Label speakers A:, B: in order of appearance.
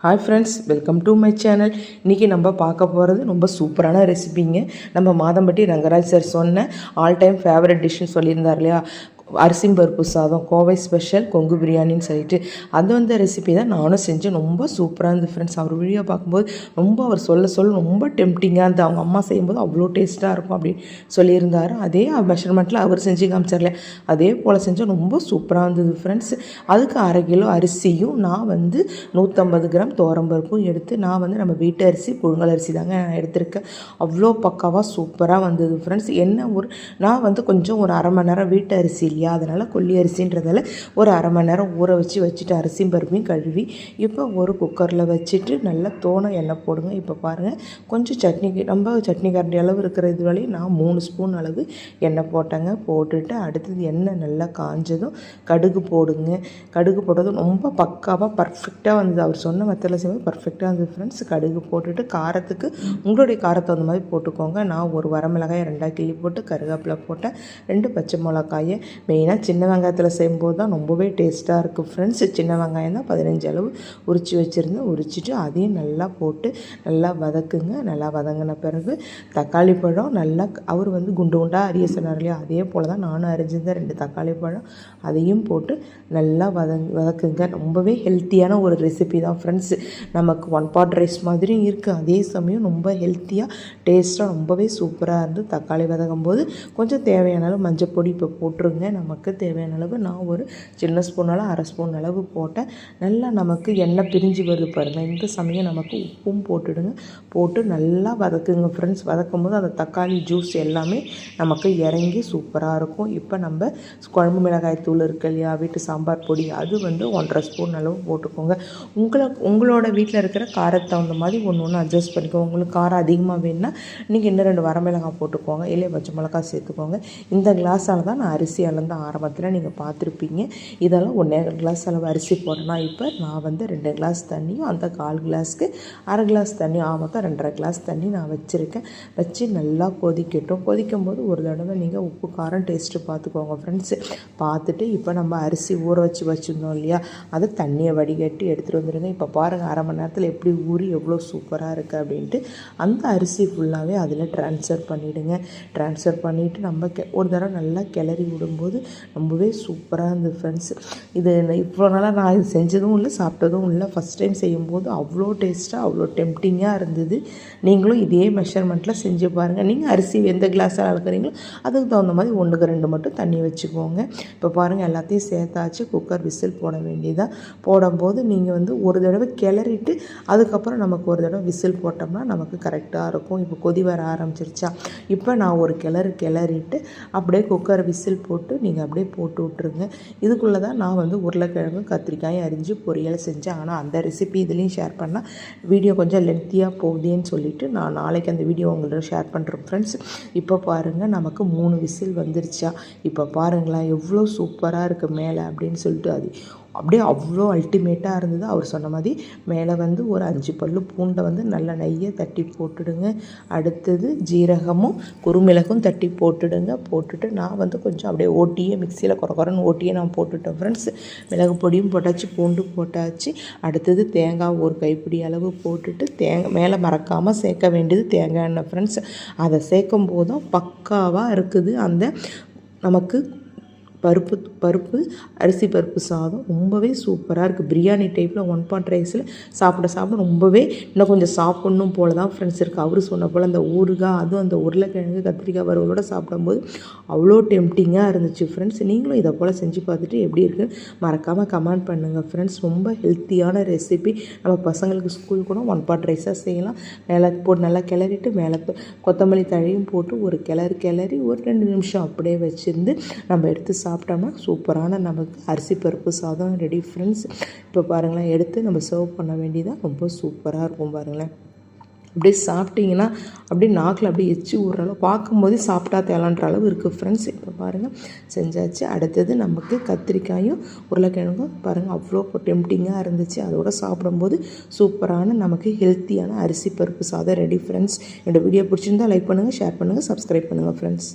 A: Hi friends welcome to my channel இன்றைக்கி நம்ம பார்க்க போகிறது ரொம்ப சூப்பரான ரெசிபிங்க நம்ம மாதம்பட்டி ரங்கராஜ் சார் சொன்ன ஆல் டைம் ஃபேவரட் டிஷ்ஷுன்னு சொல்லியிருந்தார் இல்லையா? அரிசிம் பருப்பு சாதம் கோவை ஸ்பெஷல் கொங்கு பிரியாணின்னு சொல்லிட்டு அது வந்த ரெசிபி தான் நானும் செஞ்சேன். ரொம்ப சூப்பராக இருந்தது ஃப்ரெண்ட்ஸ் அவர் வீடியோ பார்க்கும்போது ரொம்ப அவர் சொல்ல சொல்ல ரொம்ப டெம்டிங்காக இருந்தது. அவங்க அம்மா செய்யும்போது அவ்வளோ டேஸ்ட்டாக இருக்கும் அப்படின்னு சொல்லியிருந்தார். அதே மெஷர்மெண்ட்டில் அவர் செஞ்சு காமிச்சார்ல. அதே போல் செஞ்சால் ரொம்ப சூப்பராக இருந்தது ஃப்ரெண்ட்ஸ் அதுக்கு அரை கிலோ அரிசியும் நான் வந்து நூற்றம்பது கிராம் தோரம்பருப்பும் எடுத்து நான் வந்து நம்ம வீட்டு அரிசி புழுங்கல் அரிசி தாங்க நான் எடுத்திருக்கேன். அவ்வளோ பக்காவாக சூப்பராக வந்தது ஃப்ரெண்ட்ஸ் என்ன ஒரு நான் வந்து கொஞ்சம் ஒரு அரை மணி நேரம் வீட்டு அரிசி இல்லையா அதனால் கொல்லி அரிசின்றதால ஒரு அரை மணி நேரம் ஊற வச்சு வச்சுட்டு அரிசியும் பருப்பையும் கழுவி இப்போ ஒரு குக்கரில் வச்சுட்டு நல்லா தோணை எண்ணெய் போடுங்க. இப்போ பாருங்கள் கொஞ்சம் சட்னிக்கு ரொம்ப சட்னி கரண்டி அளவு இருக்கிற இது வரையும் நான் மூணு ஸ்பூன் அளவு எண்ணெய் போட்டேங்க. போட்டுட்டு அடுத்தது எண்ணெய் நல்லா காஞ்சதும் கடுகு போடுங்க. கடுகு போட்டதும் ரொம்ப பக்காவாக பர்ஃபெக்டாக வந்தது. அவர் சொன்ன மெத்தடில் செய்யும்போது பர்ஃபெக்டாக இருந்தது ஃப்ரெண்ட்ஸ் கடுகு போட்டுட்டு காரத்துக்கு உங்களுடைய காரத்தை அந்த மாதிரி போட்டுக்கோங்க. நான் ஒரு வரமிளகாயை ரெண்டாக கிள்ளி போட்டு கருவேப்பிலை போட்டேன் ரெண்டு பச்சை மிளகாயை மெயினாக சின்ன வெங்காயத்தில் செய்யும்போது தான் ரொம்பவே டேஸ்ட்டாக இருக்குது ஃப்ரெண்ட்ஸ் சின்ன வெங்காயம் தான் பதினஞ்சு அளவு உரித்து வச்சுருந்தேன். உரிச்சிட்டு அதையும் நல்லா போட்டு நல்லா வதக்குங்க. நல்லா வதங்கின பிறகு தக்காளி பழம் நல்லா அவர் வந்து குண்டு குண்டாக அரிய சொன்னார் இல்லையா? அதே போல் தான் நானும் அரிஞ்சிருந்தேன். ரெண்டு தக்காளி பழம் அதையும் போட்டு நல்லா வதங் வதக்குங்க. ரொம்பவே ஹெல்த்தியான ஒரு ரெசிபி தான் ஃப்ரெண்ட்ஸ். நமக்கு ஒன் பாட் ரைஸ் மாதிரியும் இருக்குது அதே சமயம் ரொம்ப ஹெல்த்தியாக டேஸ்ட்டாக ரொம்பவே சூப்பராக இருந்து தக்காளி வதங்கும் போது கொஞ்சம் தேவையான அளவு மஞ்சள் பொடி இப்போ போட்டுருங்க. நமக்கு தேவையான அளவு நான் ஒரு சின்ன ஸ்பூனால் அரை ஸ்பூன் அளவு போட்டேன். நல்லா நமக்கு எண்ணெய் பிரிஞ்சு வருது பாருங்கள் இந்த சமயம் நமக்கு உப்பும் போட்டுடுங்க. போட்டு நல்லா வதக்குங்க ஃப்ரெண்ட்ஸ் வதக்கும் போது அந்த தக்காளி ஜூஸ் எல்லாமே நமக்கு இறங்கி சூப்பராக இருக்கும். இப்போ நம்ம குழம்பு மிளகாய் தூள் இருக்கு இல்லையா? வீட்டு சாம்பார் பொடி அது வந்து ஒன்றரை ஸ்பூன் அளவு போட்டுக்கோங்க. உங்களை உங்களோட வீட்டில் இருக்கிற காரத்தை தகுந்த மாதிரி ஒன்று ஒன்று அட்ஜஸ்ட் பண்ணிக்கோங்க. உங்களுக்கு காரம் அதிகமாக வேணுன்னா நீங்கள் இன்னும் ரெண்டு வரமிளகாய் போட்டுக்கோங்க. இல்லை பச்சை மிளகாய் சேர்த்துக்கோங்க. இந்த கிளாஸால் தான் நான் அரிசி அளந்து ஆரம்பத்தில் நீங்கள் பார்த்துருப்பீங்க. இதெல்லாம் ஒன்றே கிளாஸ் அளவு அரிசி போடனா இப்போ நான் வந்து ரெண்டு கிளாஸ் தண்ணியும் அந்த கால் கிளாஸ்க்கு அரை கிளாஸ் தண்ணியும் ஆமத்தான் ரெண்டரை கிளாஸ் தண்ணி நான் வச்சுருக்கேன். வச்சு நல்லா கொதிக்கட்டும். கொதிக்கும் போது ஒரு தடவை நீங்கள் உப்பு காரம் டேஸ்ட்டு பார்த்துக்கோங்க ஃப்ரெண்ட்ஸு பார்த்துட்டு இப்போ நம்ம அரிசி ஊற வச்சு வச்சுருந்தோம் இல்லையா? அதை தண்ணியை வடிகட்டி எடுத்துகிட்டு வந்துடுங்க இப்போ பாருங்கள் அரை மணி நேரத்தில் எப்படி ஊறி எவ்வளோ சூப்பராக இருக்குது அப்படின்ட்டு அந்த அரிசி ஃபுல்லாகவே அதில் ட்ரான்ஸ்ஃபர் பண்ணிவிடுங்க ட்ரான்ஸ்ஃபர் பண்ணிவிட்டு நம்ம கெ ஒரு தடவை நல்லா கிளறி விடும்போது ரொம்பவே சூப்பராக இருந்தது ஃப்ரெண்ட்ஸ் இது இவ்வளோ நாளாக நான் இது செஞ்சதும் இல்லை சாப்பிட்டதும் இல்லை. ஃபஸ்ட் டைம் செய்யும்போது அவ்வளோ டேஸ்ட்டாக அவ்வளோ டெம்டிங்காக இருந்தது. நீங்களும் இதே மெஷர்மெண்ட்டில் செஞ்சு பாருங்கள் நீங்கள் அரிசி எந்த கிளாஸில் அளக்குறீங்களோ அதுக்கு தகுந்த மாதிரி ஒன்றுக்கு ரெண்டு மட்டும் தண்ணி வச்சுக்கோங்க. இப்போ பாருங்கள் எல்லாத்தையும் சேர்த்தாச்சு. குக்கர் விசில் போட வேண்டியதாக போடும்போது நீங்கள் வந்து ஒரு தடவை கிளறிட்டு அதுக்கப்புறம் நமக்கு ஒரு தடவை விசில் போட்டோம்னா நமக்கு கரெக்டாக இருக்கும். இப்போ கொதி வர ஆரம்பிச்சிருச்சா? இப்போ நான் ஒரு கிளறு கிளறிட்டு அப்படியே குக்கர் விசில் போட்டு நீங்கள் அப்படியே போட்டு விட்ருங்க இதுக்குள்ளே தான் நான் வந்து உருளைக்கிழங்கு கத்திரிக்காயும் அரிஞ்சு பொரியல் செஞ்சேன். ஆனால் அந்த ரெசிபி இதுலேயும் ஷேர் பண்ணால் வீடியோ கொஞ்சம் லென்த்தியாக போகுதேன்னு சொல்லிவிட்டு நான் நாளைக்கு அந்த வீடியோ உங்களோட ஷேர் பண்ணுறேன் ஃப்ரெண்ட்ஸ் இப்போ பாருங்கள் நமக்கு மூணு விசில் வந்துருச்சா? இப்போ பாருங்களேன் எவ்வளோ சூப்பராக இருக்குது மேலே அப்படின்னு சொல்லிட்டு அது அப்படியே அவ்வளோ அல்டிமேட்டாக இருந்தது. அவர் சொன்ன மாதிரி மேலே வந்து ஒரு அஞ்சு பல் பூண்டை வந்து நல்ல நெய்யை தட்டி போட்டுடுங்க. அடுத்தது ஜீரகமும் குறுமிளகும் தட்டி போட்டுடுங்க. போட்டுட்டு நான் வந்து கொஞ்சம் அப்படியே ஓட்டியே மிக்சியில் குறை குறைன்னு ஓட்டியே நான் போட்டுட்டேன் ஃப்ரெண்ட்ஸ் மிளகு பொடியும் போட்டாச்சு பூண்டு போட்டாச்சு. அடுத்தது தேங்காய் ஒரு கைப்பிடி அளவு போட்டுட்டு தேங்காய் மேலே மறக்காமல் சேர்க்க வேண்டியது தேங்காய் எண்ணெய் ஃப்ரெண்ட்ஸ் அதை சேர்க்கும் போதும் பக்காவாக இருக்குது அந்த நமக்கு பருப்பு பருப்பு அரிசி பருப்பு சாதம் ரொம்பவே சூப்பராக இருக்குது பிரியாணி டைப்பில் ஒன் பாட் ரைஸில் சாப்பிட சாப்பிட ரொம்பவே இன்னும் கொஞ்சம் சாப்பிட்ணும் போல தான் ஃப்ரெண்ட்ஸ் இருக்குது அவர் சொன்ன போல் அந்த ஊறுகாய் அதுவும் அந்த உருளைக்கிழங்கு கத்திரிக்காய் வறுவலோடு சாப்பிடும்போது அவ்வளோ டெம்டிங்காக இருந்துச்சு ஃப்ரெண்ட்ஸ் நீங்களும் இதை போல் செஞ்சு பார்த்துட்டு எப்படி இருக்குன்னு மறக்காமல் கமெண்ட் பண்ணுங்கள் ஃப்ரெண்ட்ஸ் ரொம்ப ஹெல்த்தியான ரெசிபி நம்ம பசங்களுக்கு ஸ்கூல் கூட ஒன் பாட் ரைஸாக செய்யலாம். மேலே போட்டு நல்லா கிளறிட்டு மேலே கொத்தமல்லி தழையும் போட்டு ஒரு கிளறு கிளறி ஒரு ரெண்டு நிமிஷம் அப்படியே வச்சுருந்து நம்ம எடுத்து சாப்பிட்டோம்னா சூப்பரான நமக்கு அரிசி பருப்பு சாதம் ரெடி ஃப்ரெண்ட்ஸ் இப்போ பாருங்களேன் எடுத்து நம்ம சர்வ் பண்ண வேண்டியதாக ரொம்ப சூப்பராக இருக்கும் பாருங்களேன். அப்படியே சாப்பிட்டீங்கன்னா அப்படியே நாக்கில் அப்படியே எச்சு விட்ற அளவு பார்க்கும்போதே சாப்பிட்டா தேலான்ற அளவு இருக்குது ஃப்ரெண்ட்ஸ் இப்போ பாருங்கள் செஞ்சாச்சு. அடுத்தது நமக்கு கத்திரிக்காயும் உருளைக்கிழங்கும் பாருங்கள் அவ்வளோ டெம்டிங்காக இருந்துச்சு. அதோட சாப்பிடும்போது சூப்பரான நமக்கு ஹெல்த்தியான அரிசி பருப்பு சாதம் ரெடி ஃப்ரெண்ட்ஸ் என்னோடய வீடியோ பிடிச்சிருந்தா லைக் பண்ணுங்கள் ஷேர் பண்ணுங்கள் சப்ஸ்கிரைப் பண்ணுங்கள் ஃப்ரெண்ட்ஸ்